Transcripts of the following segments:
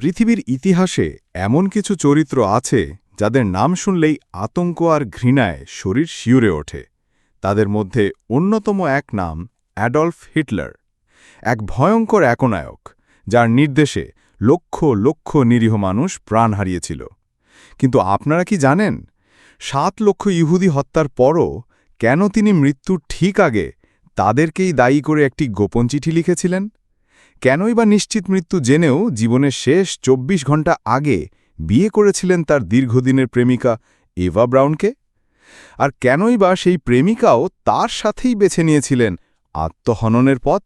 পৃথিবীর ইতিহাসে এমন কিছু চরিত্র আছে যাদের নাম শুনলেই আতঙ্ক আর ঘৃণায় শরীর শিউরে ওঠে। তাদের মধ্যে অন্যতম এক নাম অ্যাডলফ হিটলার, এক ভয়ঙ্কর একনায়ক, যার নির্দেশে লক্ষ লক্ষ নিরীহ মানুষ প্রাণ হারিয়েছিল। কিন্তু আপনারা কি জানেন, সাত লক্ষ ইহুদি হত্যার পরও কেন তিনি মৃত্যুর ঠিক আগে তাদেরকেই দায়ী করে একটি গোপন চিঠি লিখেছিলেন? কেনই বা নিশ্চিত মৃত্যু জেনেও জীবনের শেষ ২৪ ঘণ্টা আগে বিয়ে করেছিলেন তার দীর্ঘদিনের প্রেমিকা এভা ব্রাউনকে? আর কেনই বা সেই প্রেমিকাও তার সাথেই বেছে নিয়েছিলেন আত্মহননের পথ?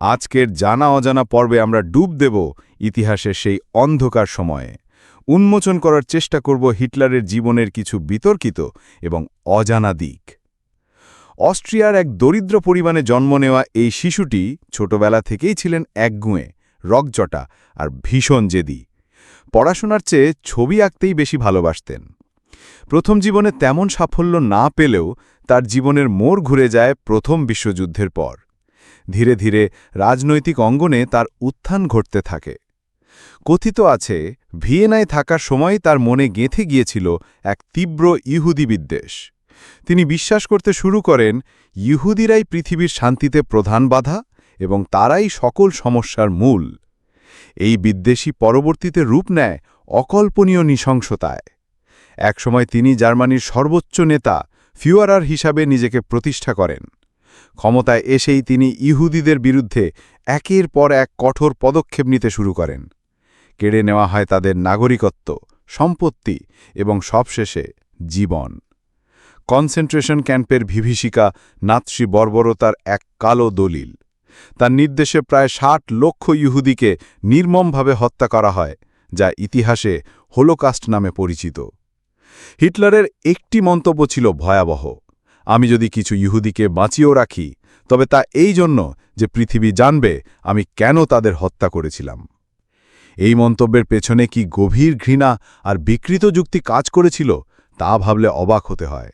আজকের জানা অজানা পর্বে আমরা ডুব দেব ইতিহাসের সেই অন্ধকার সময়ে। উন্মোচন করার চেষ্টা করব হিটলারের জীবনের কিছু বিতর্কিত এবং অজানা দিক। অস্ট্রিয়ার এক দরিদ্র পরিমাণে জন্ম নেওয়া এই শিশুটি ছোটবেলা থেকেই ছিলেন একগুঁয়ে, রকজটা আর ভীষণ জেদি। পড়াশোনার চেয়ে ছবি আঁকতেই বেশি ভালোবাসতেন। প্রথম জীবনে তেমন সাফল্য না পেলেও তার জীবনের মোড় ঘুরে যায় প্রথম বিশ্বযুদ্ধের পর। ধীরে ধীরে রাজনৈতিক অঙ্গনে তার উত্থান ঘটতে থাকে। কথিত আছে, ভিয়েনায় থাকার সময় তার মনে গেঁথে গিয়েছিল এক তীব্র ইহুদি বিদ্বেষ। তিনি বিশ্বাস করতে শুরু করেন, ইহুদিরাই পৃথিবীর শান্তিতে প্রধান বাধা এবং তারাই সকল সমস্যার মূল। এই বিদ্বেষী পরবর্তীতে রূপ নেয় অকল্পনীয় নৃশংসতায়। একসময় তিনি জার্মানির সর্বোচ্চ নেতা, ফিউয়ারার হিসাবে নিজেকে প্রতিষ্ঠা করেন। ক্ষমতায় এসেই তিনি ইহুদিদের বিরুদ্ধে একের পর এক কঠোর পদক্ষেপ নিতে শুরু করেন। কেড়ে নেওয়া হয় তাদের নাগরিকত্ব, সম্পত্তি এবং সবশেষে জীবন। কনসেন্ট্রেশন ক্যাম্পের বিভীষিকা নাৎসি বর্বরতার এক কালো দলিল। তার নির্দেশে প্রায় ষাট লক্ষ ইহুদিকে নির্মমভাবে হত্যা করা হয়, যা ইতিহাসে হোলোকাস্ট নামে পরিচিত। হিটলারের একটি মন্তব্য ছিল ভয়াবহ, আমি যদি কিছু ইহুদিকে বাঁচিয়েও রাখি, তবে তা এই জন্য যে পৃথিবী জানবে আমি কেন তাদের হত্যা করেছিলাম। এই মন্তব্যের পেছনে কি গভীর ঘৃণা আর বিকৃত যুক্তি কাজ করেছিল, তা ভাবলে অবাক হতে হয়।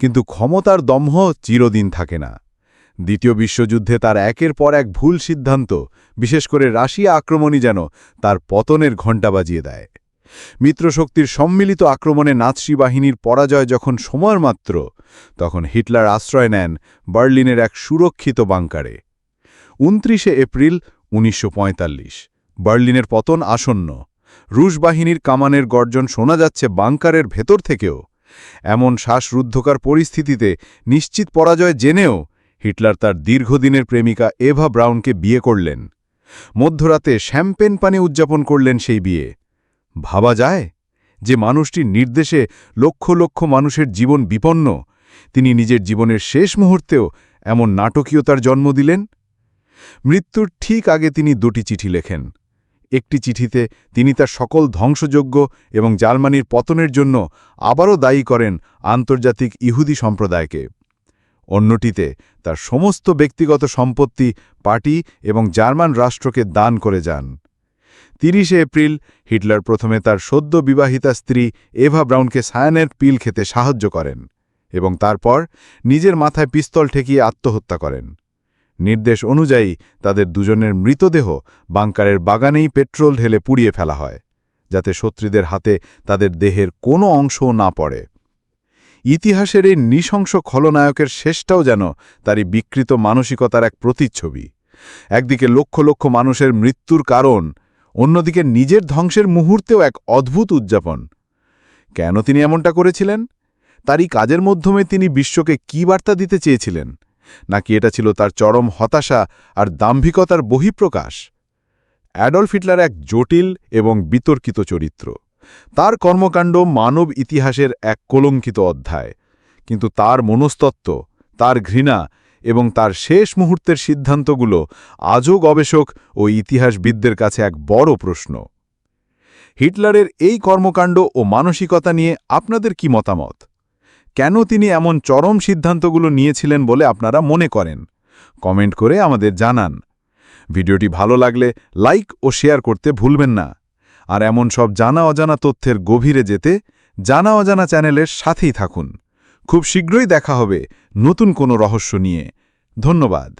কিন্তু ক্ষমতার দম্ভ চিরদিন থাকে না। দ্বিতীয় বিশ্বযুদ্ধে তার একের পর এক ভুল সিদ্ধান্ত, বিশেষ করে রাশিয়া আক্রমণই যেন তার পতনের ঘণ্টা বাজিয়ে দেয়। মিত্রশক্তির সম্মিলিত আক্রমণে নাৎসি বাহিনীর পরাজয় যখন সময়ের মাত্র, তখন হিটলার আশ্রয় নেন বার্লিনের এক সুরক্ষিত বাংকারে। উনত্রিশে এপ্রিল উনিশশো পঁয়তাল্লিশ, বার্লিনের পতন আসন্ন। রুশ বাহিনীর কামানের গর্জন শোনা যাচ্ছে বাংকারের ভেতর থেকেও। এমন শ্বাসরুদ্ধকার পরিস্থিতিতে নিশ্চিত পরাজয় জেনেও হিটলার তার দীর্ঘদিনের প্রেমিকা এভা ব্রাউনকে বিয়ে করলেন। মধ্যরাতে শ্যাম্পেন পানে উদযাপন করলেন সেই বিয়ে। ভাবা যায় যে মানুষটির নির্দেশে লক্ষ লক্ষ মানুষের জীবন বিপন্ন, তিনি নিজের জীবনের শেষ মুহূর্তেও এমন নাটকীয়তার জন্ম দিলেন। মৃত্যুর ঠিক আগে তিনি দুটি চিঠি লেখেন। একটি চিঠিতে তিনি তার সকল ধ্বংসযোগ্য এবং জার্মানির পতনের জন্য আবারও দায়ী করেন আন্তর্জাতিক ইহুদি সম্প্রদায়কে। অন্যটিতে তার সমস্ত ব্যক্তিগত সম্পত্তি পার্টি এবং জার্মান রাষ্ট্রকে দান করে যান। তিরিশে এপ্রিল হিটলার প্রথমে তার সদ্য বিবাহিতা স্ত্রী এভা ব্রাউনকে সায়ানের পিল খেতে সাহায্য করেন এবং তারপর নিজের মাথায় পিস্তল ঠেকিয়ে আত্মহত্যা করেন। নির্দেশ অনুযায়ী তাদের দুজনের মৃতদেহ বাংকারের বাগানেই পেট্রোল ঢেলে পুড়িয়ে ফেলা হয়, যাতে শত্রুদের হাতে তাদের দেহের কোনো অংশও না পড়ে। ইতিহাসের এই নৃশংস খলনায়কের শেষটাও যেন তারই বিকৃত মানসিকতার এক প্রতিচ্ছবি। একদিকে লক্ষ লক্ষ মানুষের মৃত্যুর কারণ, অন্যদিকে নিজের ধ্বংসের মুহূর্তেও এক অদ্ভুত উদযাপন। কেন তিনি এমনটা করেছিলেন? তারই কাজের মাধ্যমে তিনি বিশ্বকে কী বার্তা দিতে চেয়েছিলেন? নাকি এটা ছিল তার চরম হতাশা আর দাম্ভিকতার বহিঃপ্রকাশ? অ্যাডলফ হিটলার এক জটিল এবং বিতর্কিত চরিত্র। তার কর্মকাণ্ড মানব ইতিহাসের এক কলঙ্কিত অধ্যায়। কিন্তু তার মনস্তত্ত্ব, তার ঘৃণা এবং তার শেষ মুহূর্তের সিদ্ধান্তগুলো আজও গবেষক ও ইতিহাসবিদদের কাছে এক বড় প্রশ্ন। হিটলারের এই কর্মকাণ্ড ও মানসিকতা নিয়ে আপনাদের কি মতামত? কেন তিনি এমন চরম সিদ্ধান্তগুলো নিয়েছিলেন বলে আপনারা মনে করেন? কমেন্ট করে আমাদের জানান। ভিডিওটি ভালো লাগলে লাইক ও শেয়ার করতে ভুলবেন না। আর এমন সব জানা অজানা তথ্যের গভীরে যেতে জানা অজানা চ্যানেলের সাথেই থাকুন। খুব শীঘ্রই দেখা হবে নতুন কোনো রহস্য নিয়ে। ধন্যবাদ।